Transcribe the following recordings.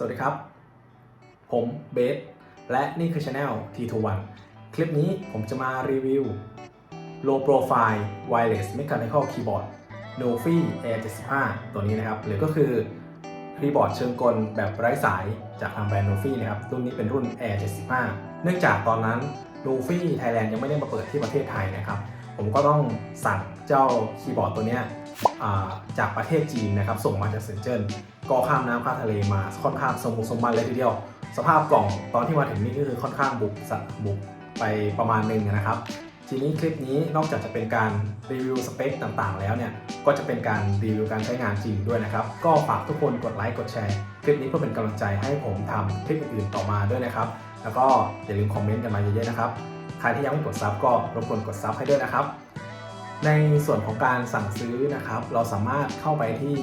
สวัสดีครับ ผมเบสและนี่คือช anel T21 คลิปนี้ผมจะมารีวิว low profile wireless mechanical keyboard Nofi Air 75 ตัวนี้นะครับ หรือก็คือคีย์บอร์ดเชิงกลแบบไร้สายจากทางแบรนด์ Nofi นะครับ รุ่นนี้เป็นรุ่น Air 75 เนื่องจากตอนนั้น Nofi Thailand ยังไม่ได้มาเปิดที่ประเทศไทยนะครับ ผมก็ต้องสั่งเจ้าคีย์บอร์ดตัวนี้จากประเทศจีนนะครับ ส่งมาจากเซินเจิ้น ก็ข้ามน้ำข้ามทะเลมาค่อนข้างสมบุกสมบันเลยทีเดียว สภาพกล่องตอนที่มาถึงนี่ก็คือค่อนข้างบุกสะบุกไปประมาณนึงนะครับ ทีนี้คลิปนี้นอกจากจะเป็นการรีวิวสเปคต่างๆ แล้วเนี่ยก็จะเป็นการรีวิวการใช้งานจริงด้วยนะครับ ก็ฝากทุกคนกดไลค์กดแชร์คลิปนี้เพื่อเป็นกำลังใจให้ผมทำคลิปอื่นๆต่อมาด้วยนะครับ แล้วก็อย่าลืมคอมเมนต์กันมาเยอะๆนะครับใครที่ยังไม่กดซับก็รบกวนกดซับให้ด้วยนะครับ ในส่วนของการสั่งซื้อนะครับ เราสามารถเข้าไปที่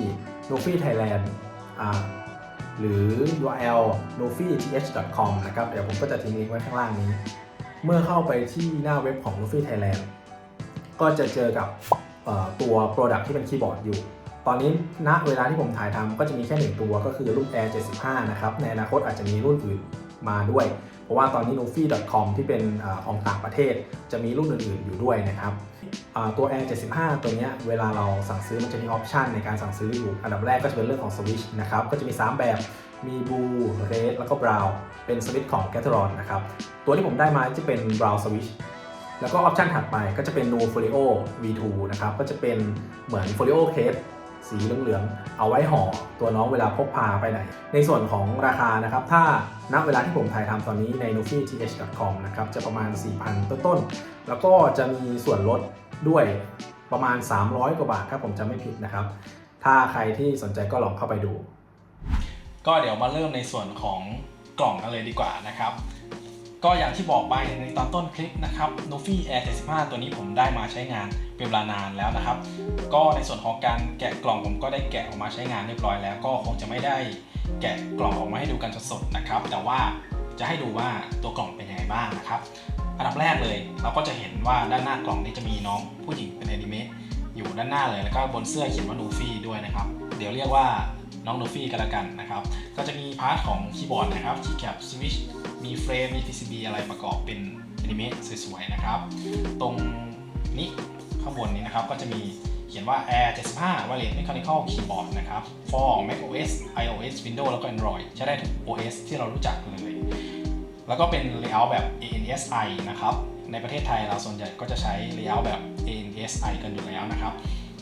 n o f i Thailand หรือ URL nofith.com นะครับ เดี๋ยวผมก็จะทิ้งลิงก์ไว้ข้างล่างนี้ เมื่อเข้าไปที่หน้าเว็บของ n o f i Thailand ก็จะเจอกับตัว Product ที่เป็นคีย์บอร์ดอยู่ ตอนนี้ณเวลาที่ผมถ่ายทำก็จะมีแค่หนึ่งตัวก็คือรุ่น Air 75 นะครับ ในอนาคตอาจจะมีรุ่นอื่นมาด้วย เพราะว่าตอนนี้ n o f i com ที่เป็นออของต่างประเทศ จะมีรุ่นอื่นๆอยู่ด้วยนะครับตัว Air 75 ตัวนี้เวลาเราสั่งซื้อมันจะมีออปชันในการสั่งซื้ออยู่ อันดับแรกก็จะเป็นเรื่องของสวิชนะครับ ก็จะมี 3 แบบมี Blue Red แล้วก็ Brown เป็นสวิตช์ของ g a t r o n นะครับ ตัวที่ผมได้มาจะเป็น Brown Switch แล้วก็ออปชันถัดไปก็จะเป็น No Folio V2 นะครับ ก็จะเป็นเหมือน Folio Case สีเหลืองๆเอาไว้ห่อตัวน้องเวลาพกพาไปไหน ในส่วนของราคานะครับ ถ้าณเวลาที่ผมถ่ายทำตอนนี้ใน n o f i t h com นะครับจะประมาณ 4,000 ต้นๆ แล้วก็จะมีส่วนลดด้วยประมาณ 300 กว่าบาทครับผมจะไม่ผิดนะครับ ถ้าใครที่สนใจก็ลองเข้าไปดู ก็เดี๋ยวมาเริ่มในส่วนของกล่องกันเลยดีกว่านะครับ ก็อย่างที่บอกไปในตอนต้นคลิปนะครับ n o f i Air 75 ตัวนี้ผมได้มาใช้งานเป็นเวลานานแล้วนะครับ ก็ในส่วนของการแกะกล่องผมก็ได้แกะออกมาใช้งานเรียบร้อยแล้ว ก็คงจะไม่ได้แกะกล่องออกมาให้ดูกันสดๆนะครับ แต่ว่าจะให้ดูว่าตัวกล่องเป็นยังไงบ้างนะครับ อันดับแรกเลยเราก็จะเห็นว่าด้านหน้ากล่องนี้จะมีน้องผู้หญิงเป็นอนิเมะอยู่ด้านหน้าเลย แล้วก็บนเสื้อเขียนว่านูฟี่ด้วยนะครับ เดี๋ยวเรียกว่าน้องนูฟี่กันละกันนะครับ ก็จะมีพาร์ทของคีย์บอร์ดนะครับคีย์แคปสวิช มีเฟรม มี PCB อะไรประกอบเป็นอนิเมะสวยๆนะครับ ตรงนี้ข้างบนนี้นะครับก็จะมีเขียนว่า Air 75 Wireless Mechanical Keyboard นะครับ for Mac OS iOS Windows แล้วก็ Android ใช้ได้ทุก OS ที่เรารู้จักเลย แล้วก็เป็น layout แบบ ANSI นะครับ ในประเทศไทยเราส่วนใหญ่ก็จะใช้ layout แบบ ANSI กันอยู่แล้วนะครับ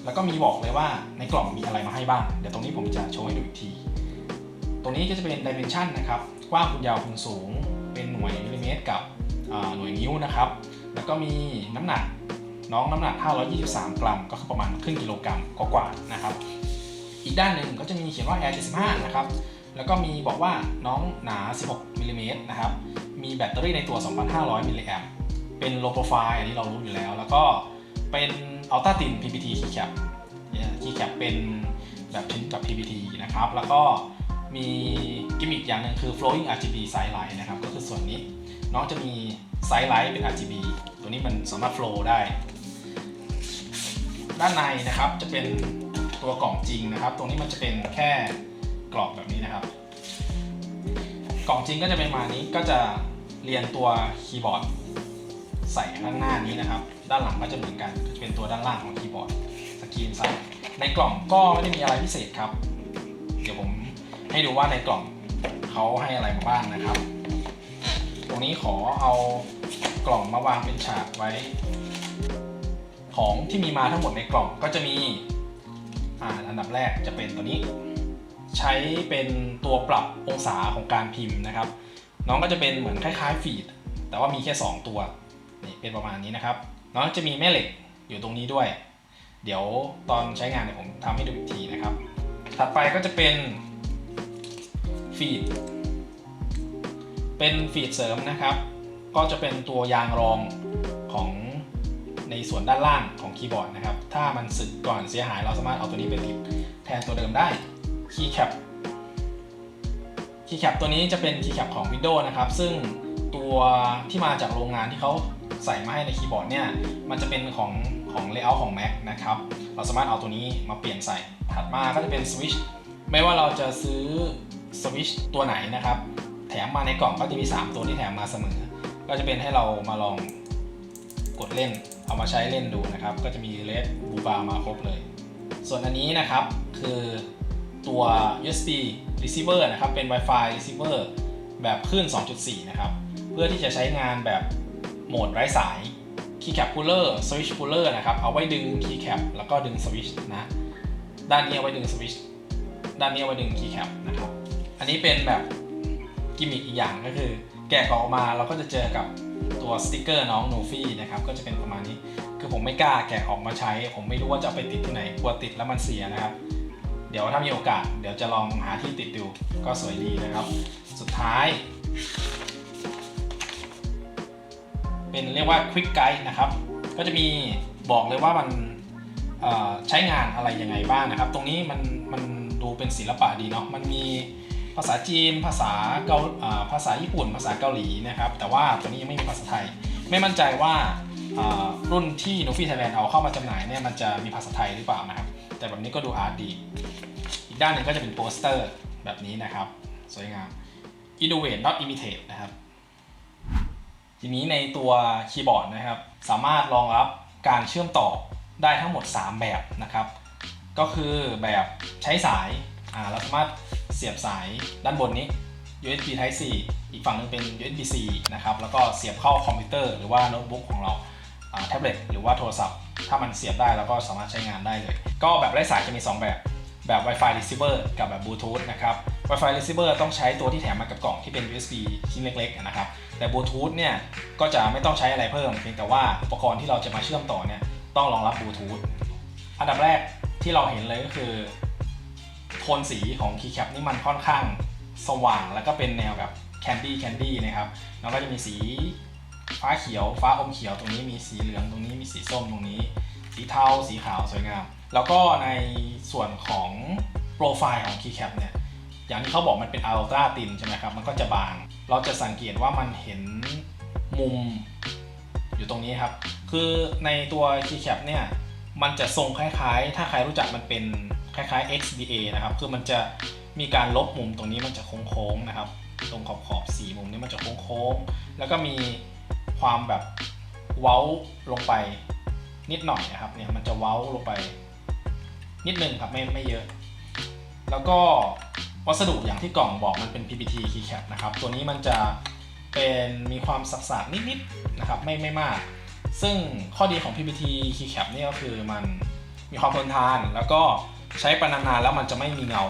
แล้วก็มีบอกเลยว่าในกล่องมีอะไรมาให้บ้าง เดี๋ยวตรงนี้ผมจะโชว์ให้ดูอีกที ตรงนี้ก็จะเป็น dimension นะครับ กว้างคูณยาวคูณสูง เป็นหน่วยมิลลิเมตรกับหน่วยนิ้วนะครับ แล้วก็มีน้ำหนักน้องน้ำหนัก 523 กรัม ก็คือประมาณครึ่งกิโลกรัมกกว่าๆนะครับ อีกด้านหนึ่งก็จะมีเขียนว่า Air 75 นะครับ แล้วก็มีบอกว่าน้องหนา 16มิลลิเมตรนะครับ มีแบตเตอรี่ในตัว 2,500 มิลลิแอมป์ เป็น low profile อันนี้เรารู้อยู่แล้ว แล้วก็เป็น Ultra Thin PPT keycap เนี่ย keycap เป็นแบบชิ้นกับ PPT นะครับ แล้วก็ มีกิมมิคอย่างหนึ่งคือ flowing RGB side light นะครับ ก็คือส่วนนี้น้องจะมี side light เป็น RGB ตัวนี้มันสามารถ flow ได้ ด้านในนะครับจะเป็นตัวกล่องจริงนะครับ ตรงนี้มันจะเป็นแค่กรอบแบบนี้นะครับ กล่องจริงก็จะเป็นมานี้ก็จะเรียนตัวคีย์บอร์ดใส่ข้างหน้านี้นะครับ ด้านหลังก็จะเหมือนกันก็จะเป็นตัวด้านล่างของคีย์บอร์ดสกรีนใส่ในกล่องก็ไม่ได้มีอะไรพิเศษครับ เดี๋ยวผม ให้ดูว่าในกล่องเขาให้อะไรมาบ้างนะครับ ตรงนี้ขอเอากล่องมาวางเป็นฉากไว้ ของที่มีมาทั้งหมดในกล่องก็จะมีอ่าอันดับแรกจะเป็นตัวนี้ ใช้เป็นตัวปรับองศาของการพิมพ์นะครับ น้องก็จะเป็นเหมือนคล้ายๆฟีด แต่ว่ามีแค่ 2 ตัวนี่เป็นประมาณนี้นะครับ น้องจะมีแม่เหล็กอยู่ตรงนี้ด้วย เดี๋ยวตอนใช้งานเนี่ยผมทำให้ดูอีกทีนะครับ ถัดไปก็จะเป็น ฟีด เป็นฟีดเสริมนะครับ ก็จะเป็นตัวยางรองของในส่วนด้านล่างของคีย์บอร์ดนะครับ ถ้ามันสึกก่อนเสียหายเราสามารถเอาตัวนี้ไปติดแทนตัวเดิมได้ คีย์แคป คีย์แคปตัวนี้จะเป็นคีย์แคปของ Windows นะครับ ซึ่งตัวที่มาจากโรงงานที่เขาใส่มาให้ในคีย์บอร์ดเนี่ย มันจะเป็นของของ layout ของ Mac นะครับ เราสามารถเอาตัวนี้มาเปลี่ยนใส่ ถัดมาก็จะเป็นสวิตช์ ไม่ว่าเราจะซื้อ สวิชตัวไหนนะครับ แถมมาในกล่องก็จะมี 3 ตัวที่แถมมาเสมอ ก็จะเป็นให้เรามาลองกดเล่น เอามาใช้เล่นดูนะครับ ก็จะมีเลดบูบามาครบเลย ส่วนอันนี้นะครับคือตัว USB receiver นะครับ เป็น Wi-Fi receiver แบบคลื่น 2.4 นะครับ เพื่อที่จะใช้งานแบบโหมดไร้สาย keycap puller switch puller นะครับ เอาไว้ดึง keycap แล้วก็ดึง switch นะ ด้านนี้เอาไว้ดึง switch ด้านนี้เอาไว้ดึง keycap นะครับ อันนี้เป็นแบบกิมมิคอีกอย่างก็คือ แกะออกมาเราก็จะเจอกับตัวสติกเกอร์น้องโนฟี่นะครับก็จะเป็นประมาณนี้คือผมไม่กล้าแกะออกมาใช้ ผมไม่รู้ว่าจะไปติดที่ไหนกลัวติดแล้วมันเสียนะครับ เดี๋ยวถ้ามีโอกาส เดี๋ยวจะลองหาที่ติดดูก็สวยดีนะครับ สุดท้าย เป็นเรียกว่า Quick Guide นะครับ ก็จะมีบอกเลยว่ามันใช้งานอะไรยังไงบ้างนะครับ ตรงนี้มันมันดูเป็นศิลปะดีเนาะมันมี ภาษาจีน ภาษาเกาภาษาญี่ปุ่น ภาษาเกาหลีนะครับ แต่ว่าตัวนี้ยังไม่มีภาษาไทย ไม่มั่นใจว่ารุ่นที่ n o f i Thailand เอาเข้ามาจำหน่ายเนี่ยมันจะมีภาษาไทยหรือเปล่านะครับ แต่แบบนี้ก็ดูอาร์ตดี อีกด้านหนึ่งก็จะเป็นโปสเตอร์แบบนี้นะครับ สวยงาม innovate not imitate นะครับ ทีนี้ในตัวคีย์บอร์ดนะครับ สามารถรองรับการเชื่อมต่อได้ทั้งหมด 3 แบบนะครับ ก็คือแบบใช้สาย เราสามารถ เสียบสายด้านบนนี้ USB Type C อีกฝั่งหนึงเป็น USB C นะครับแล้วก็เสียบเข้าคอมพิวเตอร์หรือว่าโน้ตบุ๊กของเราแท็บเล็ตหรือว่าโทรศัพท์ ถ้ามันเสียบได้แล้วก็สามารถใช้งานได้เลย ก็แบบไร้สายจะมี 2 แบบแบบ Wi-Fi receiver กับแบบ Bluetooth นะครับ Wi-Fi receiver ต้องใช้ตัวที่แถมมากับกล่องที่เป็น USB ชิ้นเล็กๆนะครับ แต่ Bluetooth เนี่ยก็จะไม่ต้องใช้อะไรเพิ่ม เพียงแต่ว่าอุปกรณ์ที่เราจะมาเชื่อมต่อเนี่ยต้องรองรับ Bluetooth อันดับแรกที่เราเห็นเลยก็คือ โทนสีของ keycap นี่มันค่อนข้างสว่างแล้วก็เป็นแนวแบบ candy candy นะครับแล้วก็จะมีสีฟ้าเขียว ฟ้าอมเขียวตรงนี้มีสีเหลืองตรงนี้มีสีส้มตรงนี้ สีเทาสีขาวสวยงาม แล้วก็ในส่วนของโปรไฟล์ของ keycap เนี่ยอย่างที่เขาบอกมันเป็น ultra thin ใช่ไหมครับมันก็จะบาง เราจะสังเกตว่ามันเห็นมุมอยู่ตรงนี้ครับ คือในตัว keycap เนี่ยมันจะทรงคล้ายๆ ถ้าใครรู้จักมันเป็น คล้ายๆ XDA นะครับ คือมันจะมีการลบมุมตรงนี้มันจะโค้งๆนะครับ ตรงขอบขอบๆสีมุมนี้มันจะโค้งๆ แล้วก็มีความแบบเว้าลงไปนิดหน่อยนะครับ เนี่ยมันจะเว้าลงไป นิดนึงครับไม่ไม่เยอะ แล้วก็วัสดุอย่างที่กล่องบอกมันเป็น PPT keycap นะครับ ตัวนี้มันจะเป็นมีความสักๆนิดๆนะครับไม่ไม่มาก ซึ่งข้อดีของ PPT keycap เนี่ยก็คือมันมีความทนทานแล้วก็ ใช้ไปนานๆแล้วมันจะไม่มีเงา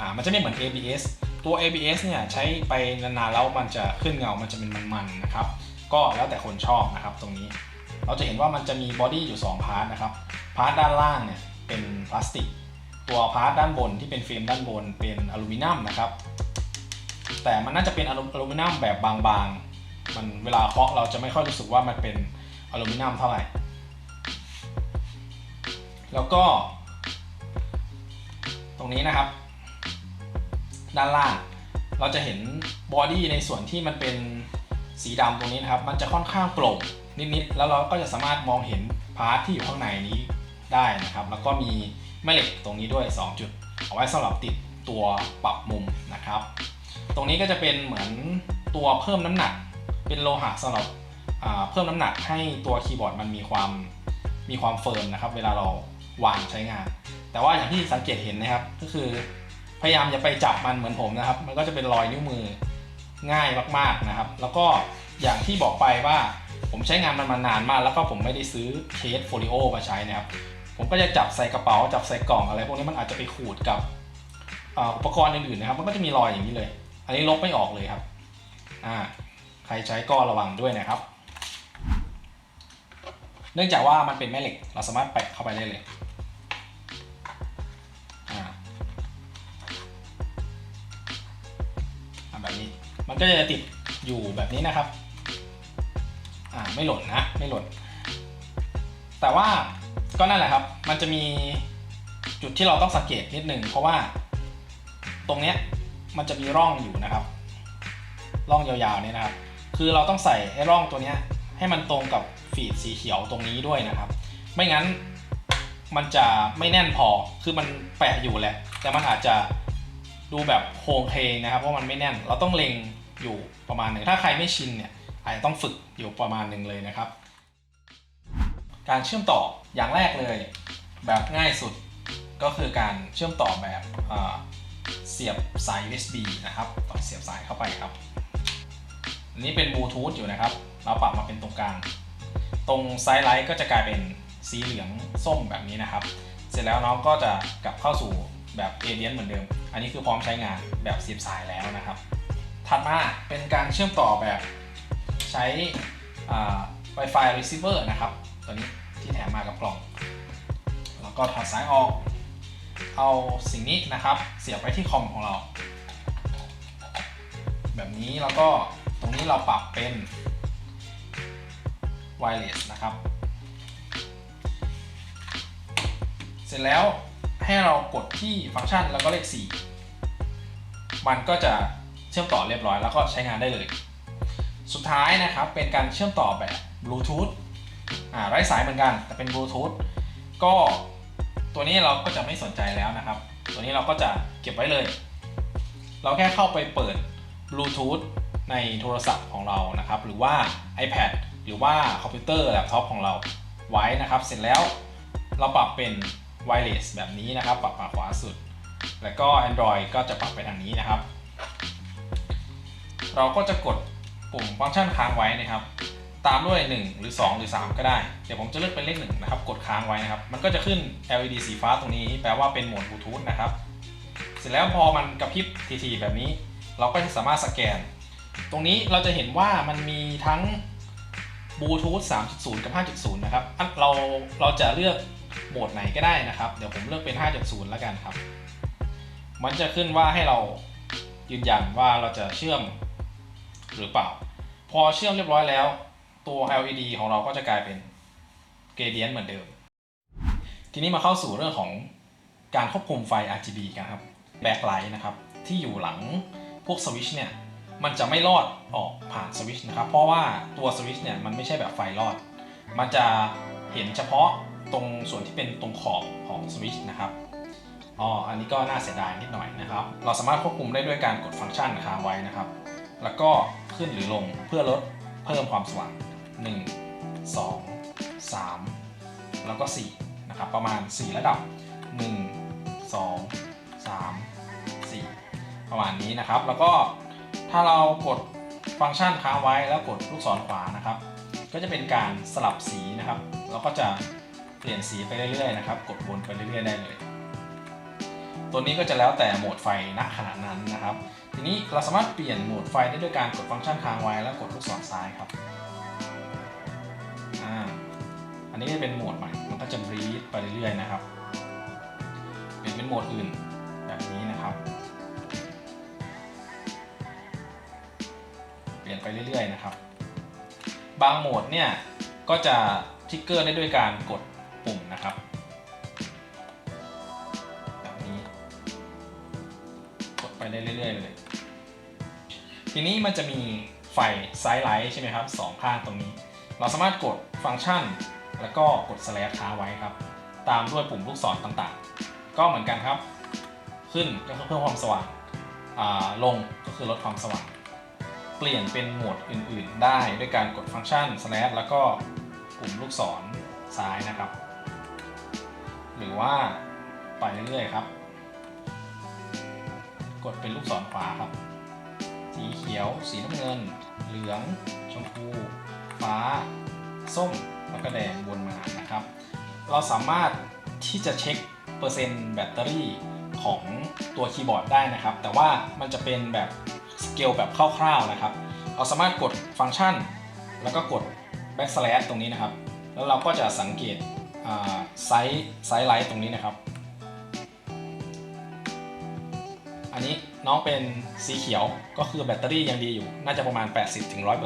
อ่ามันจะไม่เหมือน ABS ตัว ABS เนี่ยใช้ไปนานๆแล้วมันจะขึ้นเงา มันจะเป็นมันๆนะครับ ก็แล้วแต่คนชอบนะครับตรงนี้ เราจะเห็นว่ามันจะมีบอดี้อยู่2พาร์ทนะครับ พาร์ทด้านล่างเนี่ยเป็นพลาสติก ตัวพาร์ทด้านบนที่เป็นเฟรมด้านบนเป็นอลูมิเนียมนะครับ แต่มันน่าจะเป็นอลูอลูมิเนียมแบบบางๆ มันเวลาเคาะเราจะไม่ค่อยรู้สึกว่ามันเป็นอลูมิเนียมเท่าไหร่ แล้วก็ ตรงนี้นะครับ ด้านล่าง เราจะเห็นบอดี้ในส่วนที่มันเป็นสีดำตรงนี้นะครับ มันจะค่อนข้างโปร่งนิดๆ แล้วเราก็จะสามารถมองเห็นพาร์ทที่อยู่ข้างในนี้ได้นะครับ แล้วก็มีแม่เหล็กตรงนี้ด้วย 2 จุด เอาไว้สำหรับติดตัวปรับมุมนะครับ ตรงนี้ก็จะเป็นเหมือนตัวเพิ่มน้ำหนัก เป็นโลหะสำหรับเพิ่มน้ำหนักให้ตัวคีย์บอร์ดมันมีความมีความเฟิร์มนะครับ เวลาเราวางใช้งาน แต่ว่าอย่างที่สังเกตเห็นนะครับ ก็คือพยายามอย่าไปจับมันเหมือนผมนะครับ มันก็จะเป็นรอยนิ้วมือง่ายมากๆนะครับ แล้วก็อย่างที่บอกไปว่าผมใช้งานมันมานานมาก แล้วก็ผมไม่ได้ซื้อเคสโฟลิโอมาใช้นะครับ ผมก็จะจับใส่กระเป๋าจับใส่กล่องอะไร พวกนี้มันอาจจะไปขูดกับอุปกรณ์อื่นๆนะครับ มันก็จะมีรอยอย่างนี้เลย อันนี้ลบไม่ออกเลยครับอ่าใครใช้ก็ระวังด้วยนะครับ เนื่องจากว่ามันเป็นแม่เหล็ก เราสามารถแปะเข้าไปได้เลย แบบนี้ มันก็จะติดอยู่แบบนี้นะครับ อ่าไม่หล่นนะไม่หล่น แต่ว่าก็นั่นแหละครับ มันจะมีจุดที่เราต้องสังเกตนิดนึง เพราะว่าตรงเนี้ยมันจะมีร่องอยู่นะครับ ร่องยาวๆเนี่ยนะครับ คือเราต้องใส่ไอ้ร่องตัวเนี้ยให้มันตรงกับฟีดสีเขียวตรงนี้ด้วยนะครับ ไม่งั้นมันจะไม่แน่นพอ คือมันแปะอยู่แหละ แต่มันอาจจะ ดูแบบโครงเคงนะครับเพราะมันไม่แน่น เราต้องเล็งอยู่ประมาณหนึ่งถ้าใครไม่ชินเนี่ยอาจจะต้องฝึกอยู่ประมาณหนึ่งเลยนะครับ การเชื่อมต่ออย่างแรกเลย แบบง่ายสุดก็คือการเชื่อมต่อแบบเอ่อเสียบสาย USB นะครับต่อเสียบสายเข้าไปครับอันนี้เป็นบลูทูธอยู่นะครับ เราปรับมาเป็นตรงกลาง ตรงไซด์ไลท์ก็จะกลายเป็นสีเหลืองส้มแบบนี้นะครับ เสร็จแล้วน้องก็จะกลับเข้าสู่ แบบเอเดียนเหมือนเดิม อันนี้คือพร้อมใช้งานแบบเสียบสายแล้วนะครับ ถัดมาเป็นการเชื่อมต่อแบบใช้ Wi-Fi receiver นะครับ ตัวนี้ที่แถมมากับกล่อง แล้วก็ถอดสายออก เอาสิ่งนี้นะครับ เสียบไปที่คอมของเรา แบบนี้แล้วก็ตรงนี้เราปรับเป็น wireless นะครับ เสร็จแล้ว ให้เรากดที่ฟังก์ชันแล้วก็เลข 4 มันก็จะเชื่อมต่อเรียบร้อยแล้วก็ใช้งานได้เลย สุดท้ายนะครับเป็นการเชื่อมต่อแบบบลูทูธอ่าไร้สายเหมือนกัน แต่เป็นบลูทูธก็ตัวนี้เราก็จะไม่สนใจแล้วนะครับ ตัวนี้เราก็จะเก็บไว้เลย เราแค่เข้าไปเปิดบลูทูธในโทรศัพท์ของเรานะครับ หรือว่า iPad หรือว่าคอมพิวเตอร์แล็ปท็อปของเราไว้นะครับ เสร็จแล้วเราปรับเป็น wireless แบบนี้นะครับ ปรับมาขวาสุด แล้วก็ Android ก็จะปรับไปทางนี้นะครับ เราก็จะกดปุ่มฟังก์ชันค้างไว้นะครับ ตามด้วย 1 หรือ 2 หรือ 3 ก็ได้ เดี๋ยวผมจะเลือกเป็นเลข1นะครับ กดค้างไว้นะครับ มันก็จะขึ้น LED สีฟ้าตรงนี้ แปลว่าเป็นโหมดบลูทูธนะครับ เสร็จแล้วพอมันกระพริบทีๆแบบนี้ เราก็จะสามารถสแกน ตรงนี้เราจะเห็นว่ามันมีทั้งบลูทูธ3.0 กับ 5.0 นะครับ เราเราจะเลือก โหมดไหนก็ได้นะครับ เดี๋ยวผมเลือกเป็น 5.0 แล้วกันครับ มันจะขึ้นว่าให้เรายืนยันว่าเราจะเชื่อมหรือเปล่า พอเชื่อมเรียบร้อยแล้ว ตัว LED ของเราก็จะกลายเป็นเกเดียนเหมือนเดิม ทีนี้มาเข้าสู่เรื่องของการควบคุมไฟ RGB กันครับแบ็คไลท์นะครับ ที่อยู่หลังพวกสวิชเนี่ย มันจะไม่รอดออกผ่านสวิชนะครับ เพราะว่าตัวสวิชเนี่ย มันไม่ใช่แบบไฟรอด มันจะเห็นเฉพาะ ตรงส่วนที่เป็นตรงขอบของสวิตช์นะครับอ๋ออันนี้ก็น่าเสียดายนิดหน่อยนะครับ เราสามารถควบคุมได้ด้วยการกดฟังก์ชันค้างไว้นะครับ แล้วก็ขึ้นหรือลงเพื่อลดเพิ่มความสว่าง 1 2 3 แล้วก็4นะครับ ประมาณ 4 ระดับ 1 2 3 4 ประมาณนี้นะครับ แล้วก็ถ้าเรากดฟังก์ชันค้างไว้แล้วกดลูกศรขวานะครับ ก็จะเป็นการสลับสีนะครับเราก็จะ ปลี่ยนสีไปเรื่อยๆนะครับ กดวนไปเรื่อยๆได้เลย ตัวนี้ก็จะแล้วแต่โหมดไฟณขณะนั้นนะครับ ทีนี้เราสามารถเปลี่ยนโหมดไฟได้ด้วยการกดฟังก์ชันค้างไว้แล้วกดลูกศรซ้ายครับอ่าอันนี้จะเป็นโหมดใหม่ มันก็จะบรีดไปเรื่อยๆนะครับ เปลี่ยนเป็นโหมดอื่นแบบนี้นะครับ เปลี่ยนไปเรื่อยๆนะครับ บางโหมดเนี่ยก็จะทิกเกอร์ได้ด้วยการกด ทีนี้มันจะมีไฟไซด์ไลท์ใช่ไหมครับสองข้างตรงนี้ เราสามารถกดฟังก์ชัน แล้วก็กด slash ค้างไว้ครับ ตามด้วยปุ่มลูกศรต่างๆ ก็เหมือนกันครับ ขึ้นก็คือเพิ่มความสว่างอ่าลงก็คือลดความสว่าง เปลี่ยนเป็นโหมดอื่นๆ ได้ด้วยการกดฟังก์ชัน slash แล้วก็ปุ่มลูกศรซ้ายนะครับ หรือว่าไปเรื่อยๆครับ กดเป็นลูกศรขวาครับ สีเขียว สีน้ำเงิน เหลือง ชมพู ฟ้า ส้ม แล้วก็แดงวนมานะครับ เราสามารถที่จะเช็คเปอร์เซ็นต์แบตเตอรี่ของตัวคีย์บอร์ดได้นะครับ แต่ว่ามันจะเป็นแบบสเกลแบบคร่าวๆนะครับ เราสามารถกดฟังก์ชัน แล้วก็กด backslash ตรงนี้นะครับ แล้วเราก็จะสังเกตไซส์ไซส์ไลท์ตรงนี้นะครับ น้องเป็นสีเขียวก็คือแบตเตอรี่ยังดีอยู่ น่าจะประมาณ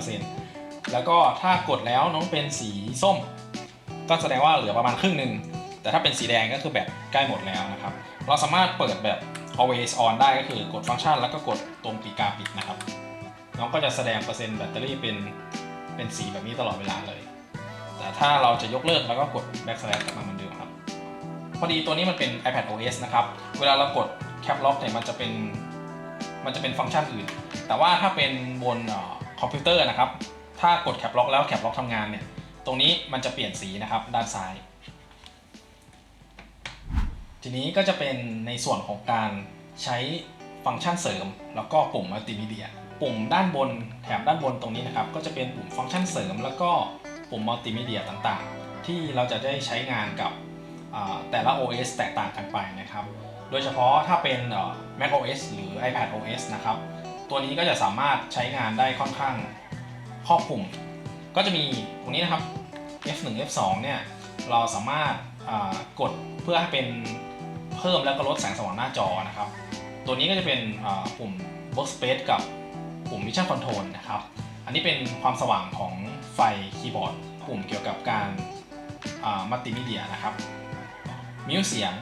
80-100%แล้วก็ถ้ากดแล้วน้องเป็นสีส้ม ก็แสดงว่าเหลือประมาณครึ่งหนึ่งแต่ถ้าเป็นสีแดงก็คือแบบใกล้หมดแล้วนะครับ เราสามารถเปิดแบบ always on ได้ก็คือกดฟังก์ชัน แล้วก็กดตรงปีกาปิดนะครับ น้องก็จะแสดงเปอร์เซ็นต์แบตเตอรี่เป็นเป็นสีแบบนี้ตลอดเวลาเลย แต่ถ้าเราจะยกเลิกแล้วก็กด backslash กลับมาเหมือนเดิมครับ พอดีตัวนี้มันเป็น iPad OS นะครับ เวลาเรากด Cap Lock เนี่ยมันจะเป็น มันจะเป็นฟังก์ชันอื่น แต่ว่าถ้าเป็นบนออคอมพิวเตอร์นะครับ ถ้ากดแคปล็อกแล้วแคปล็อกทำงานเนี่ย ตรงนี้มันจะเปลี่ยนสีนะครับด้านซ้าย ทีนี้ก็จะเป็นในส่วนของการใช้ฟังก์ชันเสริม แล้วก็ปุ่มมัลติมีเดีย ปุ่มด้านบนแถบด้านบนตรงนี้นะครับ ก็จะเป็นปุ่มฟังก์ชันเสริม แล้วก็ปุ่มมัลติมีเดียต่างๆ ที่เราจะได้ใช้งานกับแต่ละ OS แตกต่างกันไปนะครับ โดยเฉพาะถ้าเป็น Mac OS หรือ iPad OS นะครับ ตัวนี้ก็จะสามารถใช้งานได้ค่อนข้างครอบคลุม ก็จะมีตรงนี้นะครับ F1 F2 เนี่ย เราสามารถกดเพื่อให้เป็นเพิ่มแล้วก็ลดแสงสว่างหน้าจอนะครับ ตัวนี้ก็จะเป็นปุ่ม Workspace กับปุ่ม Vision Control นะครับ อันนี้เป็นความสว่างของไฟคีย์บอร์ด ปุ่มเกี่ยวกับการมัลติมีเดียนะครับมิวเสียง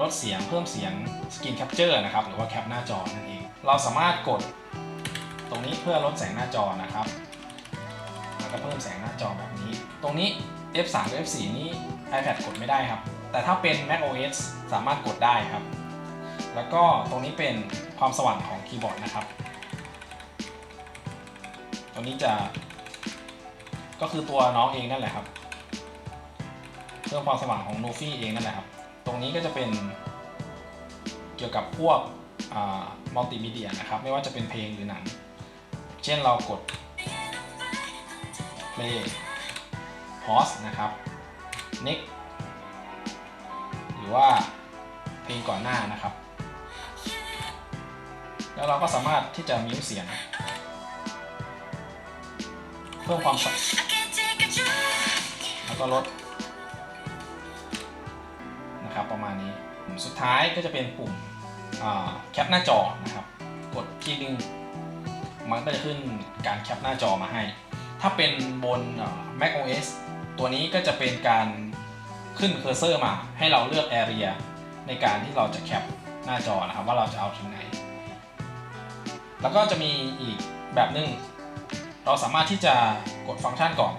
ลดเสียงเพิ่มเสียง Screen Capture นะครับหรือว่าแคปหน้าจอนั่นเอง เราสามารถกดตรงนี้เพื่อลดแสงหน้าจอนะครับแล้วก็เพิ่มแสงหน้าจอแบบนี้ ตรงนี้ F3 กับ F4 นี้ iPad กดไม่ได้ครับ แต่ถ้าเป็น Mac OS สามารถกดได้ครับ แล้วก็ตรงนี้เป็นความสว่างของคีย์บอร์ดนะครับ ตรงนี้จะ ก็คือตัวน้องเองนั่นแหละครับ เพิ่มความสว่างของ n o f i เองนั่นแหละครับ ตรงนี้ก็จะเป็นเกี่ยวกับพวกมัลติมีเดียนะครับ ไม่ว่าจะเป็นเพลงหรือหนัง เช่นเรากด play pause นะครับ next หรือว่าเพลงก่อนหน้านะครับ แล้วเราก็สามารถที่จะมิวเสียง เพิ่มความสั่นแล้วก็ลด นะครับประมาณนี้ปุ่มสุดท้ายก็จะเป็นปุ่มแคปหน้าจอนะครับกดทีนึงมันก็จะขึ้นการแคปหน้าจอมาให้ ถ้าเป็นบน Mac OS ตัวนี้ก็จะเป็นการขึ้นเคอร์เซอร์มาให้เราเลือก Area ในการที่เราจะแคปหน้าจอนะครับว่าเราจะเอาถึงไหน แล้วก็จะมีอีกแบบหนึง เราสามารถที่จะกดฟังก์ชันก่อน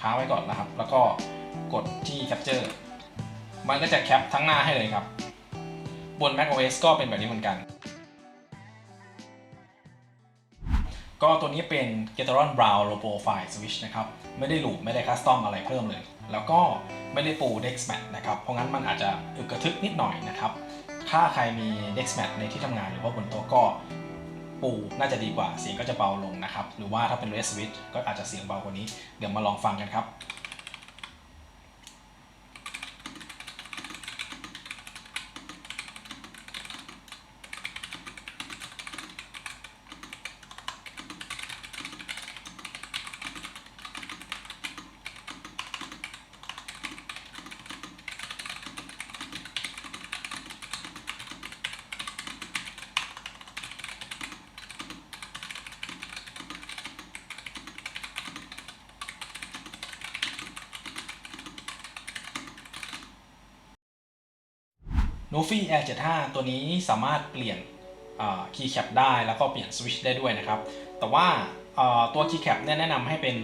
ค้างไว้ก่อนนะครับ แล้วก็กดที่ Capture มันก็จะแคปทั้งหน้าให้เลยครับ บน Mac OS ก็เป็นแบบนี้เหมือนกัน ก็ตัวนี้เป็น g e t r o n Brown Low Profile Switch นะครับ ไม่ได้หลูปไม่ได้คัสตอมอะไรเพิ่มเลย แล้วก็ไม่ได้ปู Dex Mat นะครับ เพราะงั้นมันอาจจะอึกกระทึกนิดหน่อยนะครับ ถ้าใครมี Dex Mat ในที่ทำงานหรือว่าบนโต๊ะก็ปูน่าจะดีกว่าเสียงก็จะเบาลงนะครับ หรือว่าถ้าเป็น Red Switch ก็อาจจะเสียงเบากว่านี้ เดี๋ยวมาลองฟังกันครับ n o f i Air 75 ตัวนี้สามารถเปลี่ยนคีย์แคปได้แล้วก็เปลี่ยนสวิตช์ได้ด้วยนะครับ แต่ว่าตัวคีย์แคปเนี่ยแนะนำให้เป็น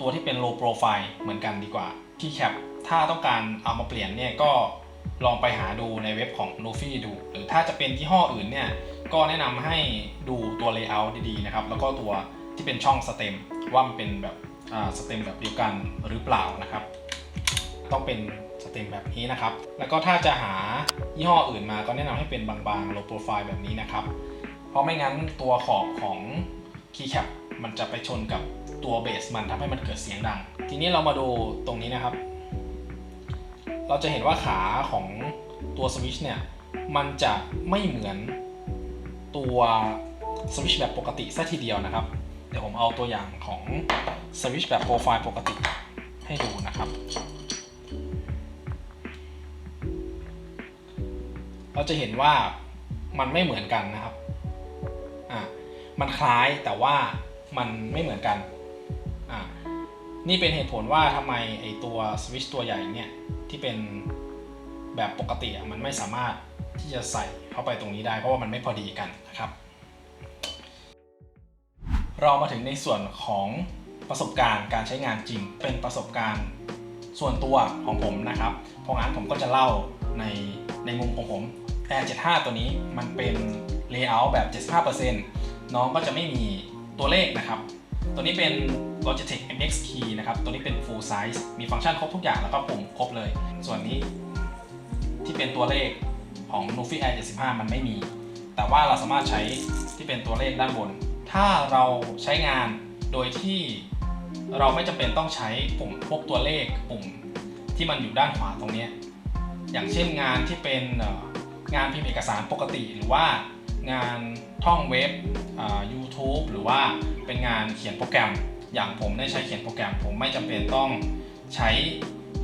ตัวที่เป็น low profile เหมือนกันดีกว่าคีย์แคปถ้าต้องการเอามาเปลี่ยนเนี่ยก็ลองไปหาดูในเว็บของ n o f i ดู หรือถ้าจะเป็นยี่ห้ออื่นเนี่ยก็แนะนำให้ดูตัว layout ดีๆนะครับ แล้วก็ตัวที่เป็นช่องสเต็มว่ามันเป็นแบบสเต็มแบบเดียวกันหรือเปล่านะครับ ต้องเป็น เต็มแบบนี้นะครับ แล้วก็ถ้าจะหายี่ห้ออื่นมาก็แนะนำให้เป็นบางๆ low profile แบบนี้นะครับ เพราะไม่งั้นตัวขอบของ keycap มันจะไปชนกับตัวเบสมันทำให้มันเกิดเสียงดัง ทีนี้เรามาดูตรงนี้นะครับ เราจะเห็นว่าขาของตัวสวิชเนี่ย มันจะไม่เหมือนตัวสวิชแบบปกติซะทีเดียวนะครับ เดี๋ยวผมเอาตัวอย่างของสวิชแบบโปรไฟล์ปกติให้ดูนะครับ เราจะเห็นว่ามันไม่เหมือนกันนะครับอ่ามันคล้ายแต่ว่ามันไม่เหมือนกันอ่านี่เป็นเหตุผลว่าทำไมไอตัวสวิตช์ตัวใหญ่เนี่ยที่เป็นแบบปกติอะมันไม่สามารถที่จะใส่เข้าไปตรงนี้ได้ เพราะว่ามันไม่พอดีกันนะครับ เรามาถึงในส่วนของประสบการณ์การใช้งานจริง เป็นประสบการณ์ส่วนตัวของผมนะครับ เพราะงั้นผมก็จะเล่าในในมุมของผม Air 75 ตัวนี้มันเป็น layout แบบ 75%น้องก็จะไม่มีตัวเลขนะครับ ตัวนี้เป็น Logitech MX Key นะครับ ตัวนี้เป็น full size มีฟังก์ชันครบทุกอย่างแล้วก็ปุ่มครบเลย ส่วนนี้ที่เป็นตัวเลขของ Nufi Air 75 มันไม่มี แต่ว่าเราสามารถใช้ที่เป็นตัวเลขด้านบน ถ้าเราใช้งานโดยที่เราไม่จำเป็นต้องใช้ปุ่มพวกตัวเลขปุ่มที่มันอยู่ด้านขวาตรงนี้ อย่างเช่นงานที่เป็น งานพิมพ์เอกสารปกติ หรือว่างานท่องเว็บอ่า YouTube หรือว่าเป็นงานเขียนโปรแกรม อย่างผมได้ใช้เขียนโปรแกรม ผมไม่จำเป็นต้องใช้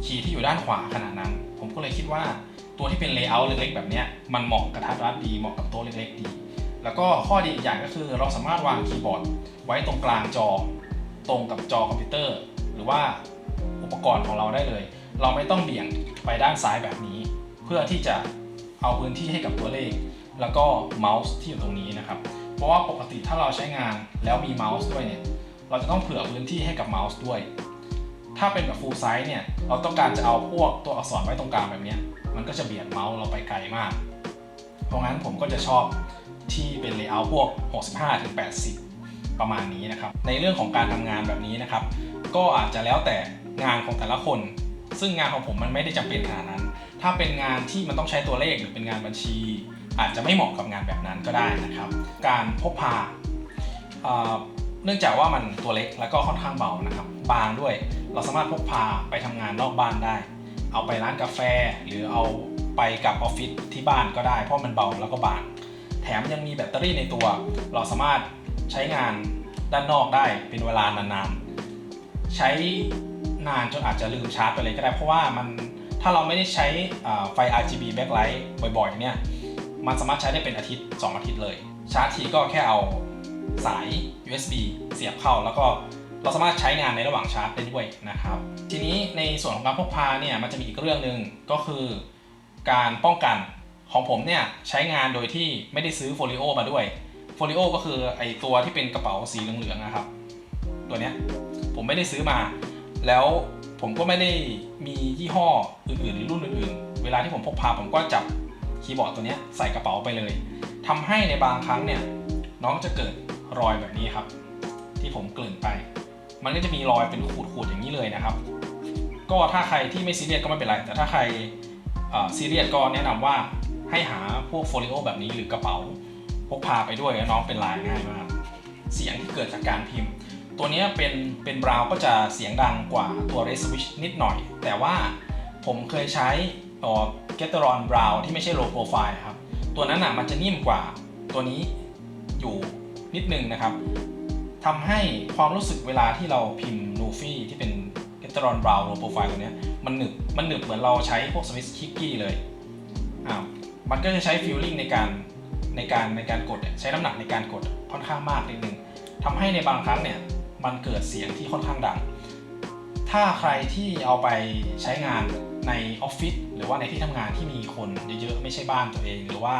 คีย์ที่อยู่ด้านขวาขนาดนั้น ผมก็เลยคิดว่าตัวที่เป็นเลเยอร์เล็กๆ แบบนี้มันเหมาะกับทัดรัดดีเหมาะกับโต๊ะเล็กๆ ดี แล้วก็ข้อดีอีกอย่างก็คือเราสามารถวางคีย์บอร์ดไว้ตรงกลางจอ ตรงกับจอคอมพิวเตอร์ หรือว่าอุปกรณ์ของเราได้เลย เราไม่ต้องเบี่ยงไปด้านซ้ายแบบนี้ เพื่อที่จะ เอาพื้นที่ให้กับตัวเลข แล้วก็เมาส์ที่อยู่ตรงนี้นะครับ เพราะว่าปกติถ้าเราใช้งานแล้วมีเมาส์ด้วยเนี่ย เราจะต้องเผื่อพื้นที่ให้กับเมาส์ด้วย ถ้าเป็นแบบ full size เนี่ย เราต้องการจะเอาพวกตัวอักษรไว้ตรงกลางแบบนี้ มันก็จะเบียดเมาส์เราไปไกลมาก เพราะงั้นผมก็จะชอบที่เป็น layout พวก 65-80 ประมาณนี้นะครับ ในเรื่องของการทำงานแบบนี้นะครับ ก็อาจจะแล้วแต่งานของแต่ละคน ซึ่งงานของผมมันไม่ได้จำเป็นขนาดนั้น ถ้าเป็นงานที่มันต้องใช้ตัวเลขหรือเป็นงานบัญชี อาจจะไม่เหมาะกับงานแบบนั้นก็ได้นะครับ การพกพาเนื่องจากว่ามันตัวเล็กแล้วก็ค่อนข้างเบานะครับ บางด้วยเราสามารถพกพาไปทำงานนอกบ้านได้ เอาไปร้านกาแฟหรือเอาไปกับออฟฟิศที่บ้านก็ได้ เพราะมันเบาแล้วก็บาง แถมยังมีแบตเตอรี่ในตัว เราสามารถใช้งานด้านนอกได้เป็นเวลานานๆ ใช้นานจนอาจจะลืมชาร์จไปเลยก็ได้เพราะว่ามัน ถ้าเราไม่ได้ใช้ไฟ RGB backlight บ่อยๆเนี่ยมันสามารถใช้ได้เป็นอาทิตย์ 2 อาทิตย์เลย ชาร์จทีก็แค่เอาสาย USB เสียบเข้า แล้วก็เราสามารถใช้งานในระหว่างชาร์จได้ด้วยนะครับ ทีนี้ในส่วนของการพกพาเนี่ยมันจะมีอีกเรื่องหนึ่งก็คือการป้องกันของผมเนี่ยใช้งานโดยที่ไม่ได้ซื้อโฟลิโอมาด้วยโฟลิโอก็คือไอตัวที่เป็นกระเป๋าสีเหลืองๆนะครับ ตัวเนี้ยผมไม่ได้ซื้อมา แล้ว ผมก็ไม่ได้มียี่ห้ออื่นๆหรือรุ่นอื่นๆ เวลาที่ผมพกพาผมก็จับคีย์บอร์ดตัวนี้ใส่กระเป๋าไปเลยทำให้ในบางครั้งเนี่ยน้องจะเกิดรอยแบบนี้ครับ ที่ผมเกริ่นไป มันก็จะมีรอยเป็นขูดๆอย่างนี้เลยนะครับ ก็ถ้าใครที่ไม่ซีเรียสก็ไม่เป็นไร แต่ถ้าใครซีเรียสก็แนะนำว่าให้หาพวกโฟลิโอแบบนี้หรือกระเป๋าพกพาไปด้วยแล้วน้องเป็นลายง่ายมากเสียงที่เกิดจากการพิมพ์ ตัวนี้เป็นเป็นบราวก็จะเสียงดังกว่าตัว Red Switch นิดหน่อย แต่ว่าผมเคยใช้ตัว g e t e r o n Brown ที่ไม่ใช่ low profile ครับ ตัวนั้นอะมันจะนิ่มกว่าตัวนี้อยู่นิดนึงนะครับทำให้ความรู้สึกเวลาที่เราพิมพ์ n u f i ที่เป็น g e t e r o n Brown low profile ตัวนี้มันหนึบมันหนึบเหมือนเราใช้พวก Swiss Kicky เลยอ่ามันก็จะใช้ feeling ในการในการในการกดใช้น้ำหนักในการกดค่อนข้างมากนิดนึงทำให้ในบางครั้งเนี่ย มันเกิดเสียงที่ค่อนข้างดัง ถ้าใครที่เอาไปใช้งานในออฟฟิศหรือว่าในที่ทำงานที่มีคนเยอะๆ ไม่ใช่บ้านตัวเอง หรือว่า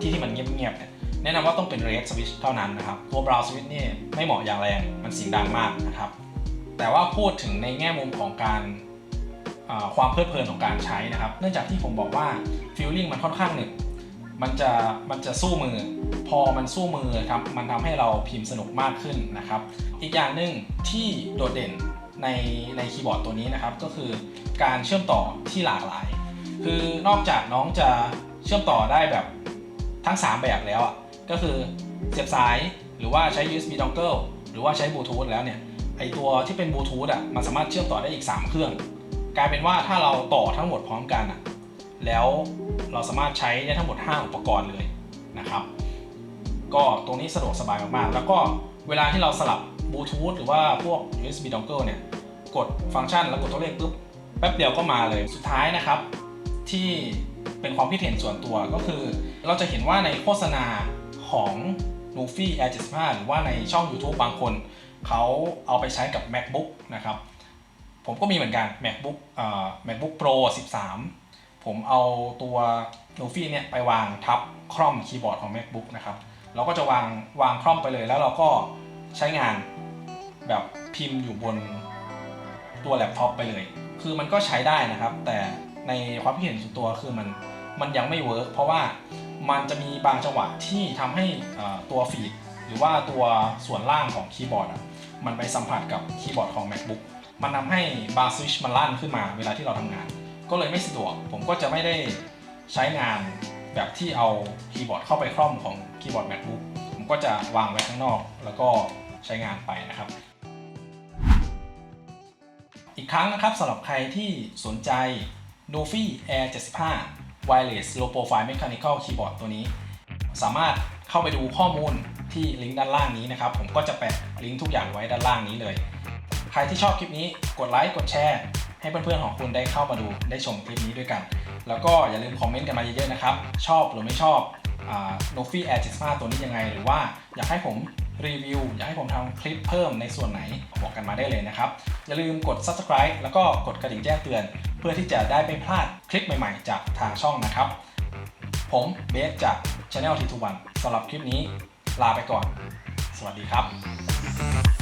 ที่ที่มันเงียบๆเนี่ยแนะนำว่าต้องเป็น Red Switch เท่านั้นนะครับ ตัว Brown Switch นี่ไม่เหมาะอย่างแรง มันเสียงดังมากนะครับ แต่ว่าพูดถึงในแง่มุมของการความเพลิดเพลินของการใช้นะครับ เนื่องจากที่ผมบอกว่า Feeling มันค่อนข้างหนึบ มันจะมันจะสู้มือ พอมันสู้มือครับมันทำให้เราพิมพ์สนุกมากขึ้นนะครับ อีกอย่างหนึ่งที่โดดเด่นในในคีย์บอร์ดตัวนี้นะครับ ก็คือการเชื่อมต่อที่หลากหลาย คือนอกจากน้องจะเชื่อมต่อได้แบบทั้ง 3 แบบแล้วอะก็คือเสียบสายหรือว่าใช้ USB dongle หรือว่าใช้บลูทูธแล้วเนี่ยไอตัวที่เป็นบลูทูธอะมันสามารถเชื่อมต่อได้อีก 3 เครื่อง กลายเป็นว่าถ้าเราต่อทั้งหมดพร้อมกันอะแล้ว เราสามารถใช้ได้ทั้งหมด 5 อุปกรณ์เลยนะครับ ก็ตรงนี้สะดวกสบายมากๆ แล้วก็เวลาที่เราสลับบลูทูธหรือว่าพวก USB dongle เนี่ย กดฟังก์ชันแล้วกดตัวเลขปุ๊บแป๊บเดียวก็มาเลย สุดท้ายนะครับ ที่เป็นความคิดเห็นส่วนตัวก็คือ เราจะเห็นว่าในโฆษณาของ n u f i Air 75หรือว่าในช่อง YouTube บางคน เขาเอาไปใช้กับ MacBook นะครับ ผมก็มีเหมือนกัน MacBook เอ่อ MacBook Pro 13 ผมเอาตัว n u f i เนี่ยไปวางทับคร่อมคีย์บอร์ดของ MacBook นะครับ เราก็จะวางวางคร่อมไปเลยแล้วเราก็ใช้งานแบบพิมพ์อยู่บนตัวแล็ปท็อปไปเลย คือมันก็ใช้ได้นะครับ แต่ในความคิดเห็นส่วนตัวคือมันมันยังไม่เวิร์กเพราะว่ามันจะมีบางจังหวะที่ทำให้ตัวฟีดหรือว่าตัวส่วนล่างของคีย์บอร์ดอะมันไปสัมผัสกับคีย์บอร์ดของ macbook มันทำให้บาร์สวิชมันลั่นขึ้นมาเวลาที่เราทำงาน ก็เลยไม่สะดวก ผมก็จะไม่ได้ใช้งานแบบที่เอาคีย์บอร์ดเข้าไปคล่อมของคีย์บอร์ด macbook ผมก็จะวางไว้ข้างนอก แล้วก็ใช้งานไปนะครับ อีกครั้งนะครับสำหรับใครที่สนใจ Nofi Air 75 Wireless Low Profile Mechanical Keyboard ตัวนี้ สามารถเข้าไปดูข้อมูลที่ลิงก์ด้านล่างนี้นะครับ ผมก็จะแปะลิงก์ทุกอย่างไว้ด้านล่างนี้เลย ใครที่ชอบคลิปนี้กดไลค์กดแชร์ ให้เพื่อนๆของคุณได้เข้ามาดูได้ชมคลิปนี้ด้วยกัน แล้วก็อย่าลืมคอมเมนต์กันมาเยอะๆนะครับ ชอบหรือไม่ชอบโนฟี่ Air 75ตัวนี้ยังไง หรือว่าอยากให้ผมรีวิว อยากให้ผมทำคลิปเพิ่มในส่วนไหนบอกกันมาได้เลยนะครับ อย่าลืมกด subscribe แล้วก็กดกระดิ่งแจ้งเตือน เพื่อที่จะได้ไม่พลาดคลิปใหม่ๆ จากทางช่องนะครับ ผมเบสจาก Channel T2 1 สำหรับคลิปนี้ลาไปก่อน สวัสดีครับ